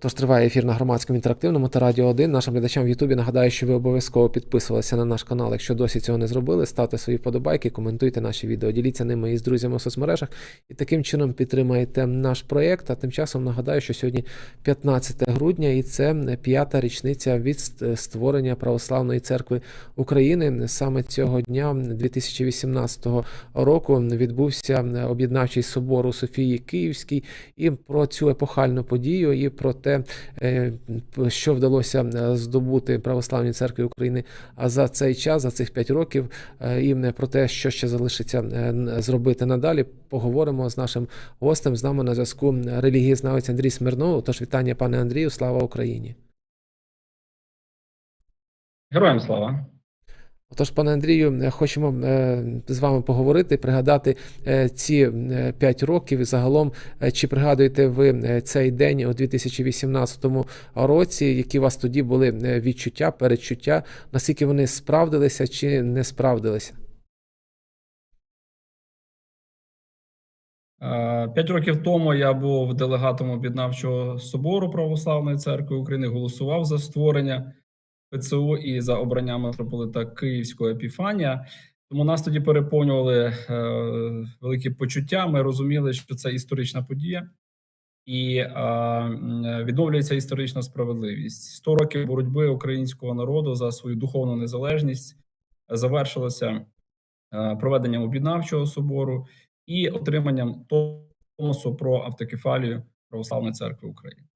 Отож, триває ефір на громадському інтерактивному та радіо 1. Нашим глядачам в Ютубі нагадаю, що ви обов'язково підписувалися на наш канал. Якщо досі цього не зробили, ставте свої вподобайки, коментуйте наші відео, діліться ними із друзями у соцмережах і таким чином підтримайте наш проєкт. А тим часом нагадаю, що сьогодні 15 грудня, і це п'ята річниця від створення Православної церкви України. Саме цього дня, 2018 року, відбувся об'єднавчий собор у Софії Київській. І про цю епохальну подію, і про те, е, що вдалося е, здобути Православній церкві України за цей час, за цих 5 років, е, і про те, що ще залишиться зробити надалі. Поговоримо з нашим гостем. З нами на зв'язку релігієзнавець Андрій Смирнов. Тож вітання, пане Андрію, слава Україні. Героям слава. Отож, пане Андрію, е, хочемо е, з вами поговорити, пригадати е, ці 5 років. Загалом, чи пригадуєте ви цей день у 2018 році, які у вас тоді були відчуття, передчуття, наскільки вони справдилися чи не справдилися? П'ять років тому я був делегатом об'єднавчого собору Православної церкви України, голосував за створення ПЦУ і за обрання митрополита Київського Епіфанія. Тому нас тоді переповнювали е, великі почуття. Ми розуміли, що це історична подія, і е, відновлюється історична справедливість. 100 років боротьби українського народу за свою духовну незалежність завершилося е, проведенням об'єднавчого собору і отриманням томосу про автокефалію Православної церкви України.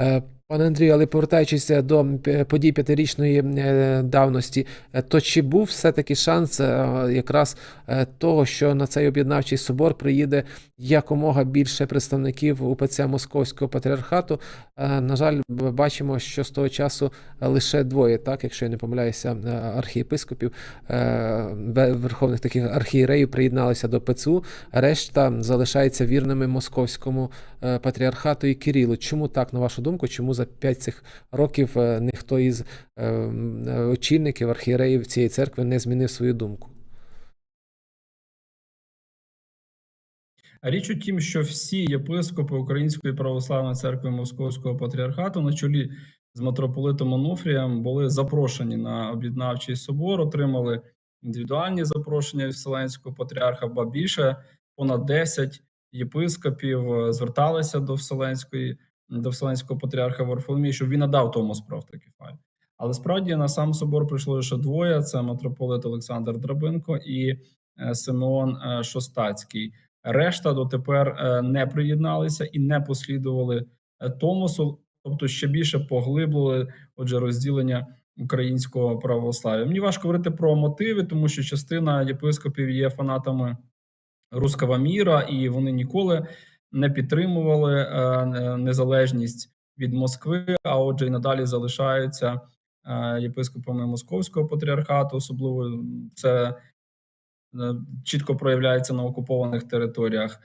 Е, Пане Андрію, але повертаючись до подій п'ятирічної е, давності, е, то чи був все-таки шанс е, якраз е, того, що на цей об'єднавчий собор приїде якомога більше представників УПЦ Московського патріархату? Е, На жаль, бачимо, що з того часу лише двоє, так, якщо я не помиляюся, е, архієпископів, е, верховних таких архієреїв приєдналися до ПЦУ, решта залишаються вірними московському е, патріархату і Кирилу. Чому так, на вашу думку? Чому за п'ять цих років е, ніхто із е, е, очільників, архієреїв цієї церкви не змінив свою думку? Річ у тім, що всі єпископи Української православної церкви Московського патріархату на чолі з митрополитом Онуфрієм були запрошені на об'єднавчий собор, отримали індивідуальні запрошення від Вселенського патріарха, ба більше понад 10 єпископів зверталися до Вселенської до Вселенського патріарха Варфоломія, щоб він надав Томос про автокефаль. Але справді на сам собор прийшло лише двоє: це митрополит Олександр Драбинко і е, Симеон е, Шостацький. Решта дотепер е, не приєдналися і не послідували Томосу, тобто ще більше поглиблили отже розділення українського православ'я. Мені важко говорити про мотиви, тому що частина єпископів є фанатами руского міра, і вони ніколи не підтримували е, незалежність від Москви. А отже, і надалі залишаються е, єпископами Московського патріархату, особливо це е, чітко проявляється на окупованих територіях.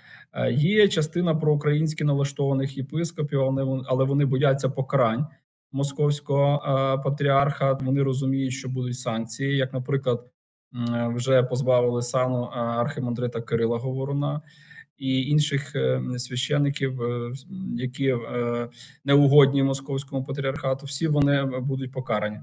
Є частина проукраїнськи налаштованих єпископів, але вон- але вони бояться покарань московського патріарха. Вони розуміють, що будуть санкції, як, наприклад, вже позбавили сану архимандрита Кирила Говоруна і інших е, священиків, е, які е, неугодні московському патріархату. Всі вони будуть покарані.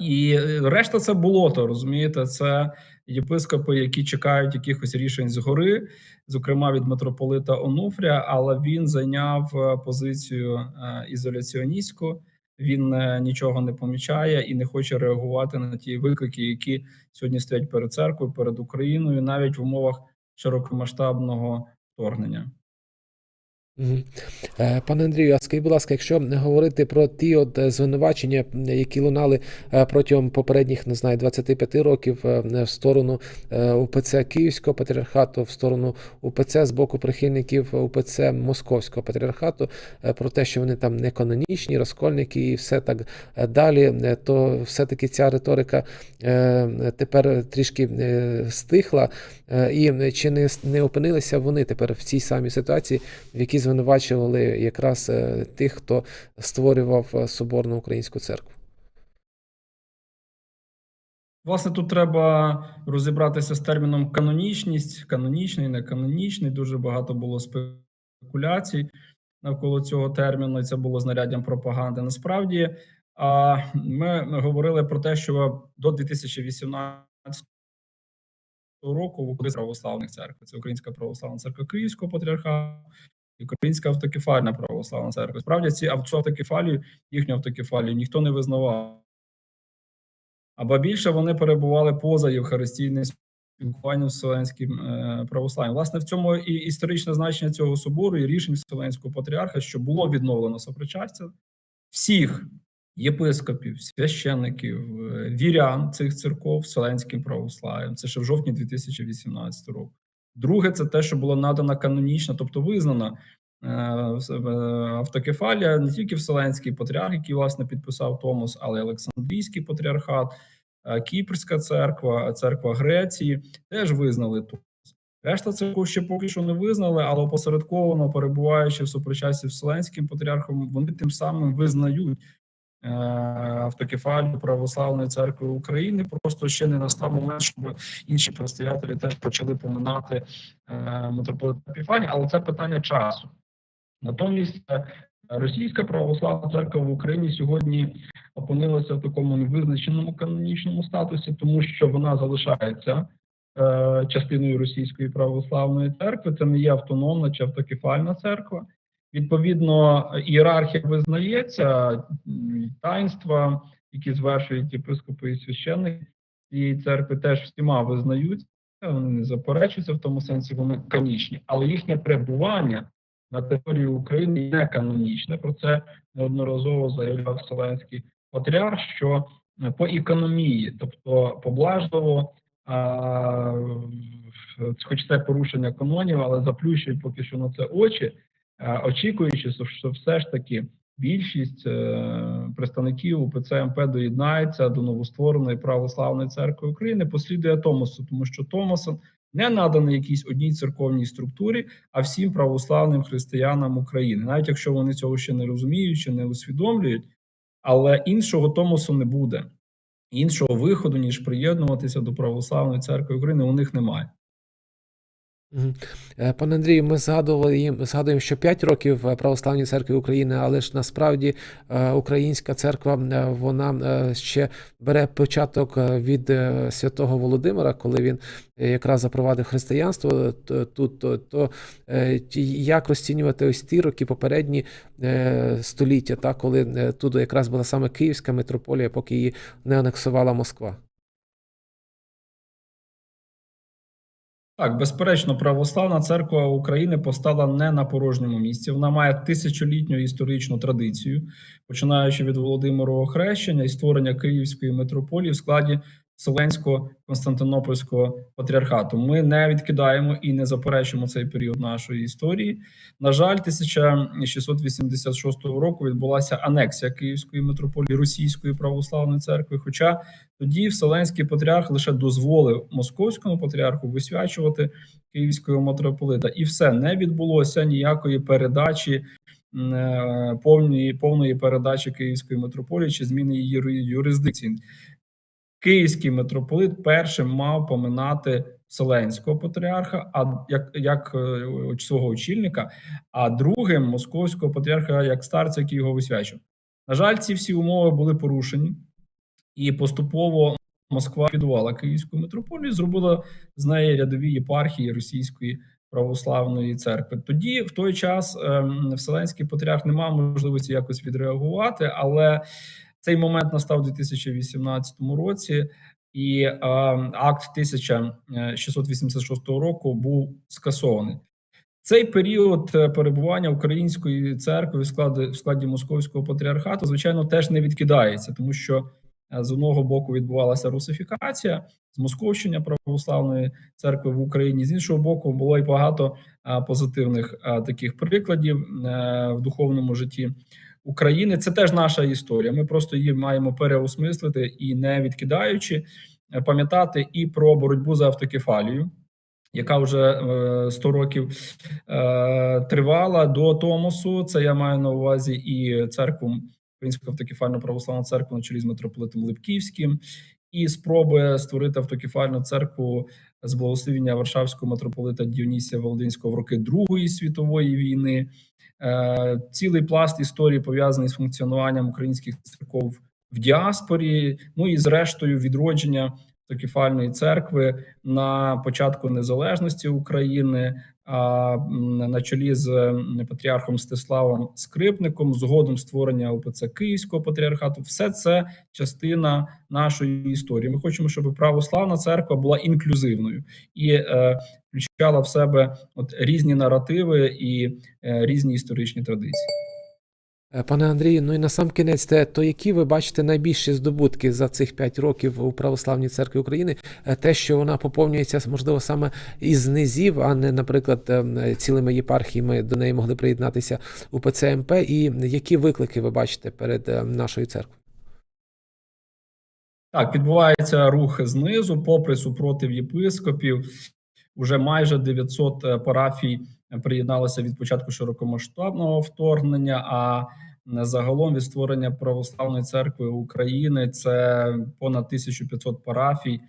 І решта це болото, розумієте, це єпископи, які чекають якихось рішень згори, зокрема від митрополита Онуфрія, але він зайняв позицію ізоляціоністську. Він нічого не помічає і не хоче реагувати на ті виклики, які сьогодні стоять перед церквою, перед Україною, навіть в умовах широкомасштабного вторгнення. Е, Пане Андрію, а скажіть, будь ласка, якщо говорити про ті от е, звинувачення, які лунали е, протягом попередніх, не знаю, 25 років в сторону УПЦ Київського патріархату, в сторону УПЦ з боку прихильників УПЦ Московського патріархату, про те, що вони там не канонічні, розкольники і все так далі, то все-таки ця риторика тепер трішки стихла. І чи не опинилися вони тепер в цій самій ситуації, в якій звинувачували якраз е, тих, хто створював е, Соборну Українську церкву? Власне, тут треба розібратися з терміном канонічність, канонічний, не канонічний. Дуже багато було спекуляцій навколо цього терміну, і це було знаряддям пропаганди. Насправді, а ми, говорили про те, що до 2018 року в Україні православних церкви це Українська православна церква Київського патріархату Українська автокефальна православна церква. Справді ці цю автокефалію, їхню автокефалію ніхто не визнавав. Або більше вони перебували поза євхаристійним спілкуванням з Вселенським е, православ'ям. Власне, в цьому і історичне значення цього собору і рішень Вселенського патріарха, що було відновлено сопричастя всіх єпископів, священників, е, вірян цих церков Вселенським православ'ям. Це ще в жовтні 2018 року. Друге, це те, що було надана канонічна, тобто визнана е, е, автокефалія не тільки Вселенський патріарх, який власне підписав Томос, але й Олександрійський патріархат, е, Кіпрська церква, церква Греції теж визнали Томос. Решта церков ще поки що не визнали, але опосередковано перебуваючи в супричасті з Вселенським патріархом, вони тим самим визнають е, автокефалію Православної церкви України. Просто ще не настав момент, щоб інші предстоятелі теж почали поминати е, митрополита Епіфанія, але це питання часу. Натомість е, Російська православна церква в Україні сьогодні опинилася в такому невизначеному канонічному статусі, тому що вона залишається частиною Російської православної церкви. Це не є автономна чи автокефальна церква. Відповідно, ієрархія визнається, таїнства, які звершують єпископи і священники цієї церкви, теж всіма визнають. Вони не заперечуються в тому сенсі, вони канічні, але їхнє перебування на території України не канонічне. Про це неодноразово заявляв Вселенський патріарх, що по економії, тобто поблажливо, а, хоч це порушення канонів, але заплющують поки що на це очі, очікуючи, що- все ж таки більшість е, представників УПЦ МП доєднається до новоствореної православної церкви України, послідує Томосу, тому що Томосом не наданий якійсь одній церковній структурі, а всім православним християнам України, навіть якщо вони цього ще не розуміють, чи не усвідомлюють, але іншого Томосу не буде. Іншого виходу, ніж приєднуватися до православної церкви України, у них немає. Е, Пане Андрію, ми згадували згадуємо, що 5 років е, Православній церкві України, але ж насправді е, українська церква вона ще бере початок від святого Володимира, коли він якраз запровадив християнство тут. То, то як розцінювати ось ті роки попередні століття, та коли тут якраз була саме Київська митрополія, поки її не анексувала Москва. Так, безперечно, православна церква України постала не на порожньому місці. Вона має тисячолітню історичну традицію, починаючи від Володимирового хрещення і створення Київської митрополії в складі Вселенського Константинопольського патріархату. Ми не відкидаємо і не заперечуємо цей період нашої історії. На жаль, 1686 року відбулася анексія Київської митрополії Російської православної церкви. Хоча тоді Вселенський патріарх лише дозволив московському патріарху висвячувати київського митрополита, і все не відбулося ніякої передачі. е, Повної повної передачі Київської митрополії чи зміни її юрисдикції. Київський митрополит першим мав поминати Вселенського патріарха, а як, як е, свого очільника, а другим московського патріарха як старця, який його висвячив. На жаль, ці всі умови були порушені, і поступово Москва ліквідувала Київську митрополію, зробила з неї рядові єпархії Російської православної церкви. Тоді, в той час, ем, Вселенський патріарх не мав можливості якось відреагувати, але цей момент настав у 2018 році, і е, акт 1686 року був скасований. Цей період е, перебування української церкви в складі, в складі московського патріархату, звичайно, теж не відкидається, тому що е, з одного боку відбувалася русифікація, змосковщення православної церкви в Україні. З іншого боку, було й багато е, позитивних е, таких прикладів е, в духовному житті України. Це теж наша історія. Ми просто її маємо переосмислити і не відкидаючи, е, пам'ятати і про боротьбу за автокефалію. Яка вже е, 100 років е, тривала до Томосу. Це я маю на увазі і церкву Українську автокефальну православну церкву на чолі з митрополитом Липківським, і спроби створити автокефальну церкву з благословення Варшавського митрополита Діонісія Володинського в роки Другої світової війни. Е, Цілий пласт історії пов'язаний з функціонуванням українських церков в діаспорі. Ну і зрештою відродження Автокефальної церкви на початку незалежності України, а на чолі з патріархом Стеславом Скрипником, згодом створення ОПЦ Київського патріархату. Все це частина нашої історії. Ми хочемо, щоб православна церква була інклюзивною і е, включала в себе от різні наративи і е, різні історичні традиції. Е, Пане Андрію, ну і на сам кінець, те, то які ви бачите найбільші здобутки за цих 5 років у Православній церкві України? Е, Те, що вона поповнюється, можливо, саме із низів, а не, наприклад, ем, цілими єпархіями до неї могли приєднатися у ПЦМП, і які виклики ви бачите перед ем, нашою церквою? Так, відбувається рух знизу, попри супротив єпископів. Уже майже 900 е, парафій приєдналося від початку широкомасштабного вторгнення. А загалом від створення православної церкви України це понад 1500 парафій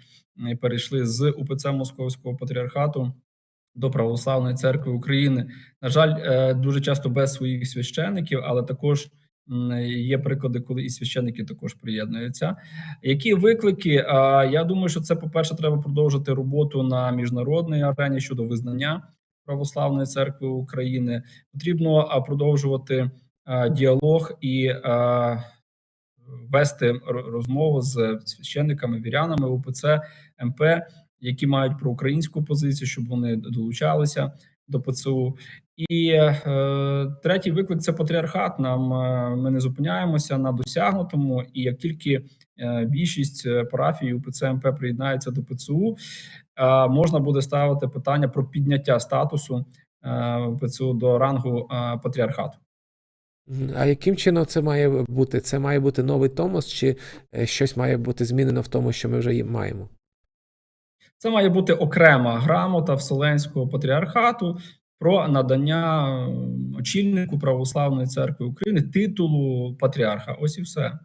перейшли з УПЦ Московського патріархату до Православної церкви України. На жаль, е, дуже часто без своїх священиків, але також є приклади, коли і священики також приєднуються. Які виклики? Я думаю, що це, по-перше, треба продовжити роботу на міжнародній арені щодо визнання православної церкви України. Потрібно продовжувати діалог і вести розмову з священниками, вірянами УПЦ МП, які мають проукраїнську позицію, щоб вони долучалися до ПЦУ. І е, третій виклик це патріархат. Нам е, ми не зупиняємося на досягнутому, і як тільки е, більшість е, парафій УПЦ МП приєднається до ПЦУ, е, можна буде ставити питання про підняття статусу е, ПЦУ до рангу е, патріархату. А яким чином це має бути? Це має бути новий Томос, чи е, щось має бути змінено в тому, що ми вже маємо? Це має бути окрема грамота Вселенського патріархату про надання очільнику православної церкви України титулу патріарха. Ось і все.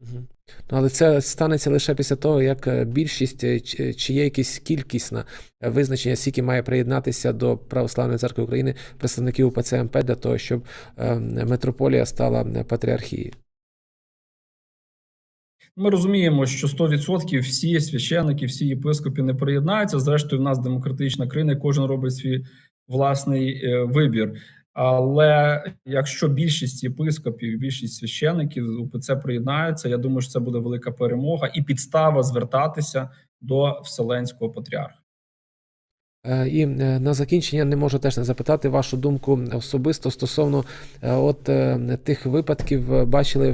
Ну, але це станеться лише після того, як е, більшість е, чи, є якась кількісне визначення, скільки має приєднатися до Православної церкви України представників УПЦ МП для того, щоб митрополія стала е, патріархією. Ми розуміємо, що 100% всі священики, всі єпископи не приєднаються. Зрештою, в нас демократична країна, кожен робить свій власний е, вибір. Але якщо більшість єпископів, більшість священиків у УПЦ приєднаються, я думаю, що це буде велика перемога і підстава звертатися до Вселенського патріарха. Е, І е, на закінчення не можу теж не запитати вашу думку особисто стосовно е, от тих випадків. Бачили,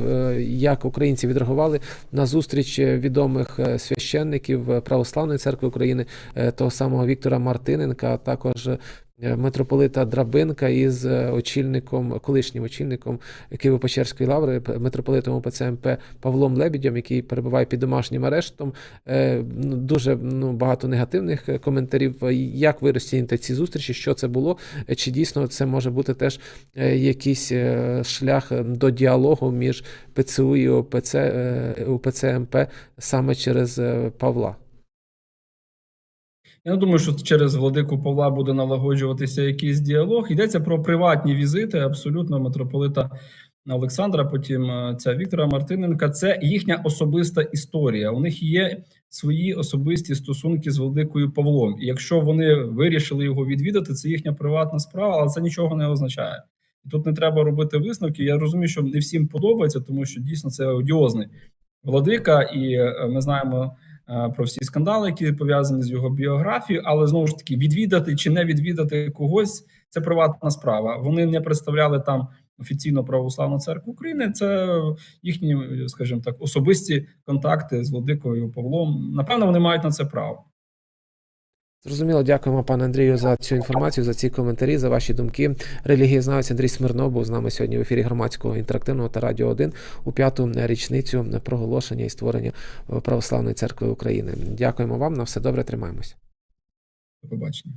як українці відреагували на зустріч відомих священників Православної церкви України, того самого Віктора Мартиненка, також митрополита Драбинка із е, очільником, колишнім очільником Києво-Печерської лаври, митрополитом ОПЦ МП Павлом Лебідем, який перебуває під домашнім арештом. Е, ну, Дуже ну, багато негативних е, коментарів. Е, Як ви розцінюєте ці зустрічі? Що це було? Е, Чи дійсно це може бути теж е, якийсь е, шлях е, до діалогу між ПЦУ і ОПЦ, е, УПЦ МП саме через е, Павла? Я не думаю, що через владику Павла буде налагоджуватися якийсь діалог. Йдеться про приватні візити абсолютно митрополита Олександра, потім е, ця Віктора Мартиненка. Це їхня особиста історія. У них є свої особисті стосунки з владикою Павлом. І якщо вони вирішили його відвідати, це їхня приватна справа, але це нічого не означає. І тут не треба робити висновки. Я розумію, що не всім подобається, тому що дійсно це одіозний владика, і е, ми знаємо про всі скандали, які пов'язані з його біографією, але знову ж таки відвідати чи не відвідати когось це приватна справа. Вони не представляли там офіційно православну церкву України. Це їхні, скажімо так, особисті контакти з владикою Павлом. Напевно, вони мають на це право. Зрозуміло, дякуємо, пане Андрію, за цю інформацію, за ці коментарі, за ваші думки. Релігієзнавець Андрій Смирнов був з нами сьогодні в ефірі громадського інтерактивного та радіо 1 у п'яту річницю проголошення і створення Православної церкви України. Дякуємо вам. На все добре, Тримаємось. До побачення.